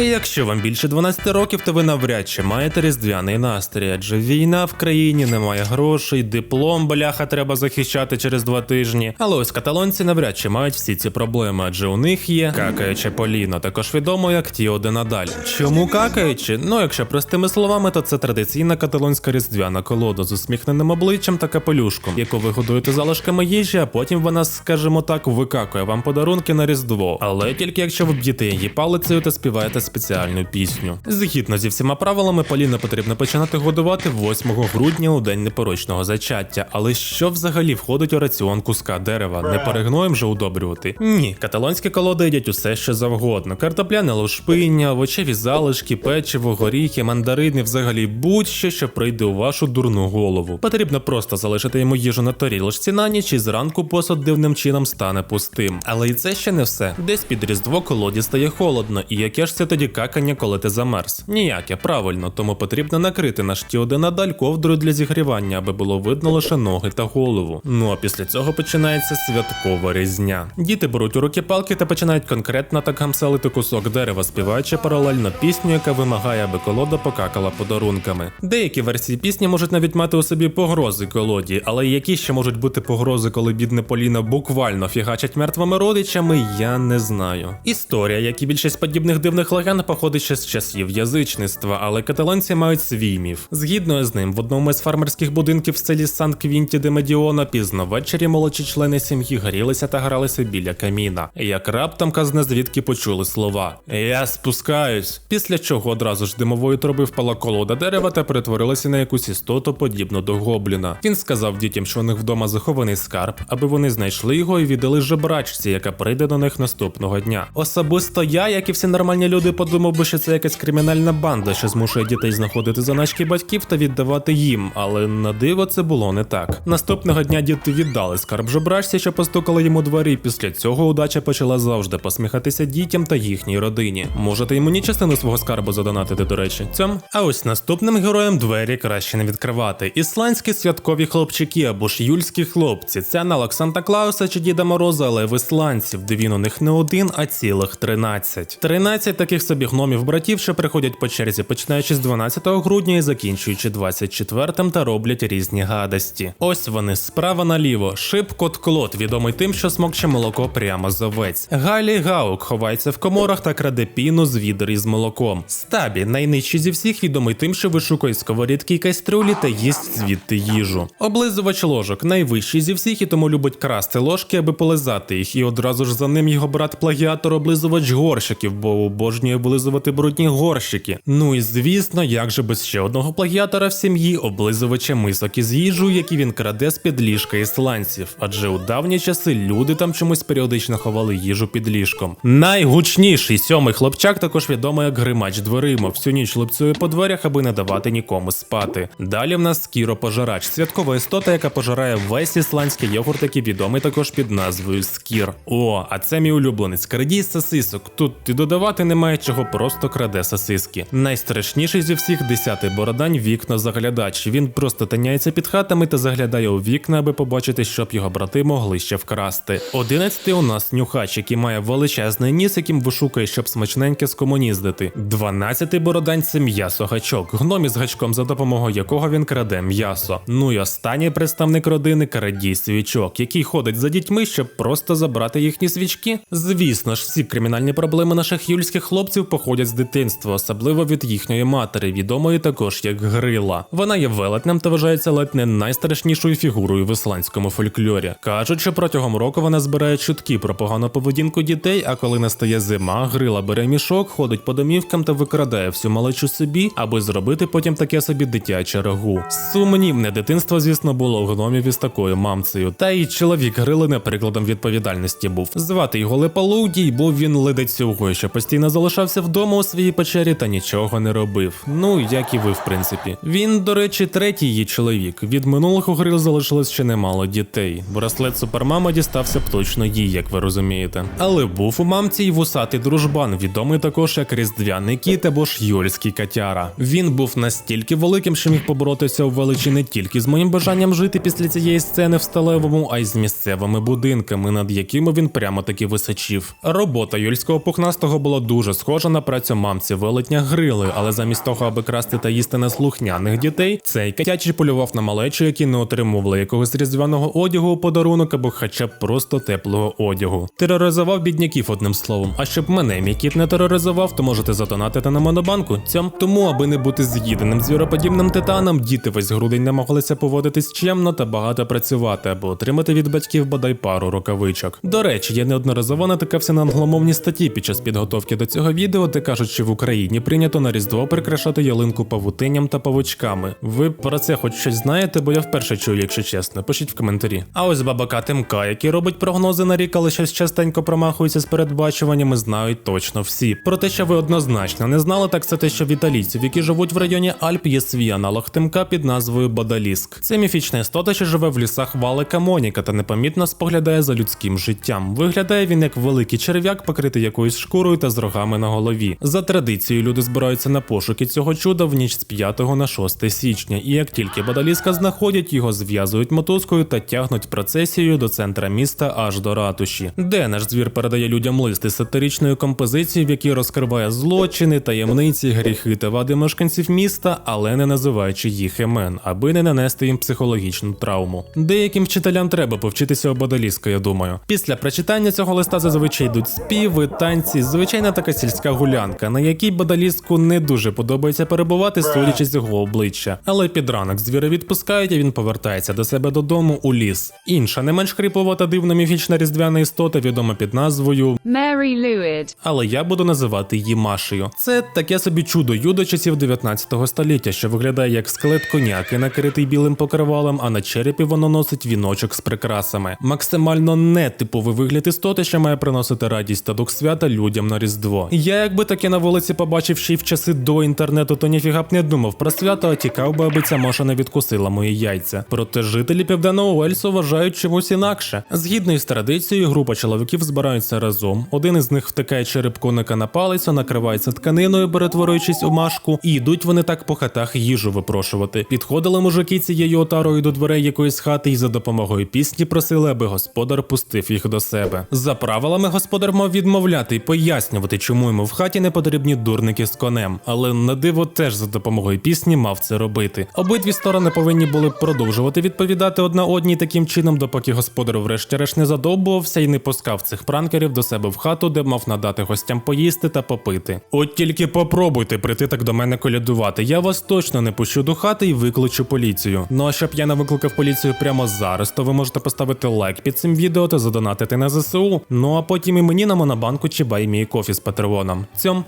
Якщо вам більше 12 років, то ви навряд чи маєте різдвяний настрій, адже війна в країні немає грошей, диплом бляха треба захищати через два тижні. Але ось каталонці навряд чи мають всі ці проблеми, адже у них є какаюче Поліно, також відомо як Тіо де Надаль. Чому какаючи? Ну, якщо простими словами, то це традиційна каталонська різдвяна колода з усміхненим обличчям та капелюшком, яку ви годуєте залишками їжі, а потім вона, скажімо так, викакує вам подарунки на різдво. Але тільки якщо ви б'єте її палицею та співаєте спеціальну пісню. Згідно зі всіма правилами, Поліна потрібно починати годувати 8 грудня у день непорочного зачаття. Але що взагалі входить у раціон куска дерева? Не перегноєм же удобрювати? Ні, каталонські колоди їдять усе що завгодно: картопляне лушпиння, овочеві залишки, печиво, горіхи, мандарини, взагалі будь-що, що прийде у вашу дурну голову. Потрібно просто залишити йому їжу на тарілочці на ніч і зранку посуд дивним чином стане пустим. Але і це ще не все. Десь під різдво колоді стає холодно, і яке ж це тоді какання, коли ти замерз? Ніяке, правильно, тому потрібно накрити наш тіоденадаль ковдрою для зігрівання, аби було видно лише ноги та голову. Ну а після цього починається святкова різня. Діти беруть у руки палки та починають конкретно так гамселити кусок дерева, співаючи паралельно пісню, яка вимагає, аби колода покакала подарунками. Деякі версії пісні можуть навіть мати у собі погрози колоді, але які ще можуть бути погрози, коли бідне Поліна буквально фігачать мертвими родичами, я не знаю. Історія, як і більшість подібних дивних легенд, походить ще з часів язичництва, але каталонці мають свій міф. Згідно з ним, в одному із фермерських будинків в селі Сан Квінті де Медіона пізно ввечері молодші члени сім'ї грілися та гралися біля каміна. Як раптом казне звідки почули слова Я спускаюсь. Після чого одразу ж димової труби впала колода дерева та перетворилася на якусь істоту, подібну до гобліна. Він сказав дітям, що у них вдома захований скарб, аби вони знайшли його і віддали жебрачці, яка прийде до них наступного дня. Особисто я, як і всі нормальні люди, подумав би, що це якась кримінальна банда, що змушує дітей знаходити заначки батьків та віддавати їм, але на диво це було не так. Наступного дня діти віддали скарб жебрачці, що постукали йому двері. Після цього удача почала завжди посміхатися дітям та їхній родині. Можете і мені частину свого скарбу задонатити, до речі, цьом. А ось наступним героям двері краще не відкривати. Ісландські святкові хлопчики або ж юльські хлопці. Це аналог Санта Клауса чи Діда Мороза, але в ісландців, де він у них не один, а цілих 13. 13 таких собі гномів братів, що приходять по черзі, починаючи з 12 грудня і закінчуючи 24-м та роблять різні гадості. Ось вони справа наліво. Шип кот Клод, відомий тим, що смокче молоко прямо з овець. Галі Гаук ховається в коморах та краде піну з відер із молоком. Стабі, найнижчий зі всіх, відомий тим, що вишукує сковорідки й кастрюлі та їсть звідти їжу. Облизувач ложок найвищий зі всіх і тому любить красти ложки, аби полизати їх. І одразу ж за ним його брат плагіатор облизувач горщиків, бо обожнює облизувати брудні горщики. Ну і звісно, як же без ще одного плагіатора в сім'ї облизувача мисок із їжу, які він краде з під ліжка ісландців. Адже у давні часи люди там чомусь періодично ховали їжу під ліжком. Найгучніший сьомий хлопчак також відомий як гримач дверима. Всю ніч лупцює по дверях, аби не давати нікому спати. Далі в нас Скіро пожирач, святкова істота, яка пожирає весь ісландський йогурт, який відомий також під назвою Скір. О, а це мій улюбленець крадій сосисок. Тут і додавати немає чого, просто краде сосиски. Найстрашніший зі всіх десятий бородань вікно заглядач. Він просто таняється під хатами та заглядає у вікна, аби побачити, щоб його брати могли ще вкрасти. Одинадцятий у нас нюхач, який має величезний ніс, яким вишукує, щоб смачненьке скомуніздити. Дванадцятий бородань це м'ясо-гачок, гном із гачком, за допомогою якого він краде м'ясо. Ну і останній представник родини крадій свічок, який ходить за дітьми, щоб просто забрати їхні свічки. Звісно ж, всі кримінальні проблеми наших юльських хлопців походять з дитинства, особливо від їхньої матері, відомої також як Грила. Вона є велетнем та вважається ледь не найстрашнішою фігурою в ісландському фольклорі. Кажуть, що протягом року вона збирає чутки про погану поведінку дітей, а коли настає зима, грила бере мішок, ходить по домівкам та викрадає всю малечу собі, аби зробити потім таке собі дитяче рагу. Сумнівне дитинство, звісно, було у гномів із такою мамцею. Та й чоловік грили не прикладом відповідальності був. Звати його Лепалудій, був він ледацюгою, що постійно залишався вдома у своїй печері та нічого не робив. Ну як і ви, в принципі. Він, до речі, третій її чоловік. Від минулих у грил залишилось ще немало дітей. Браслет супермама дістався б точно їй, як ви розумієте. Але був у мамці й вусатий дружбан, відомий також як різдвяний кіт або ж юльський котяра. Він був настільки великим, що міг поборотися у величі не тільки з моїм бажанням жити після цієї сцени в сталевому, а й з місцевими будинками, над якими він прямо таки височив. Робота юльського пухнастого була дуже схожа схожа на працю мамці велетня грили, але замість того, аби красти та їсти неслухняних дітей, цей котячий полював на малечу, які не отримували якогось різдвяного одягу у подарунок або хоча б просто теплого одягу. Тероризував бідняків одним словом. А щоб мене мій кіт не тероризував, то можете задонатити на монобанку. Цьом тому, аби не бути з'їденим звіроподібним титаном, діти весь грудень намагалися поводитись чемно та багато працювати, або отримати від батьків бодай пару рукавичок. До речі, я неодноразово натикався на англомовні статті під час підготовки до цього відео, де кажуть, що в Україні прийнято на різдво прикрашати ялинку павутинням та павучками. Ви про це хоч щось знаєте, бо я вперше чую, якщо чесно. Пишіть в коментарі. А ось бабака Тимка, який робить прогнози на рік, але щось частенько промахується з передбачуваннями, знають точно всі. Про те, що ви однозначно не знали, так це те, що в італійців, які живуть в районі Альп, є свій аналог Тимка під назвою Бадаліск. Це міфічна істота, що живе в лісах Валика Моніка та непомітно споглядає за людським життям. Виглядає він як великий черв'як, покритий якоюсь шкурою та з рогами на голові. За традицією, люди збираються на пошуки цього чуда в ніч з 5 на 6 січня, і як тільки Бадаліска знаходять, його зв'язують мотузкою та тягнуть процесією до центра міста аж до ратуші, де наш звір передає людям листи з сатиричною композицією, в якій розкриває злочини, таємниці, гріхи та вади мешканців міста, але не називаючи їх імен, аби не нанести їм психологічну травму. Деяким вчителям треба повчитися у Бадаліска, я думаю. Після прочитання цього листа зазвичай йдуть співи, танці, звичайна така сільська гулянка, на якій Бадаліску не дуже подобається перебувати, судячи з його обличчя. Але під ранок звіра відпускають, і він повертається до себе додому у ліс. Інша, не менш хріплова та дивна міфічна різдвяна істота, відома під назвою Mary Lewid. але я буду називати її Машею. Це таке собі чудо юдо часів 19 століття, що виглядає як скелет коняки, накритий білим покривалом, а на черепі воно носить віночок з прикрасами. Максимально нетиповий вигляд істоти, що має приносити радість та дух свята людям на Різдво. Я якби таке на вулиці побачив ще й в часи до інтернету, то ніфіга б не думав про свято, а тікав би, аби ця Маша не відкусила мої яйця. Проте жителі південного Уельсу вважають чомусь інакше. Згідно із традицією, група чоловіків збираються разом. Один із них втикає череп коника на палець, накривається тканиною, перетворюючись у машку, і йдуть вони так по хатах їжу випрошувати. Підходили мужики цією отарою до дверей якоїсь хати і за допомогою пісні просили, аби господар пустив їх до себе. За правилами господар мав відмовляти і пояснювати, чому йому в хаті не потрібні дурники з конем. Але на диво теж за допомогою пісні мав це робити. Обидві сторони повинні були продовжувати відповідати одна одній таким чином, допоки господар врешті-решт не задовбувався і не пускав цих пранкерів до себе в хату, де мав надати гостям поїсти та попити. От тільки попробуйте прийти так до мене колядувати. Я вас точно не пущу до хати і викличу поліцію. Ну а щоб я не викликав поліцію прямо зараз, то ви можете поставити лайк під цим відео та задонатити на ЗСУ. Ну а потім і мені на монобанку чи баймій кофі з патреоном. Цьом.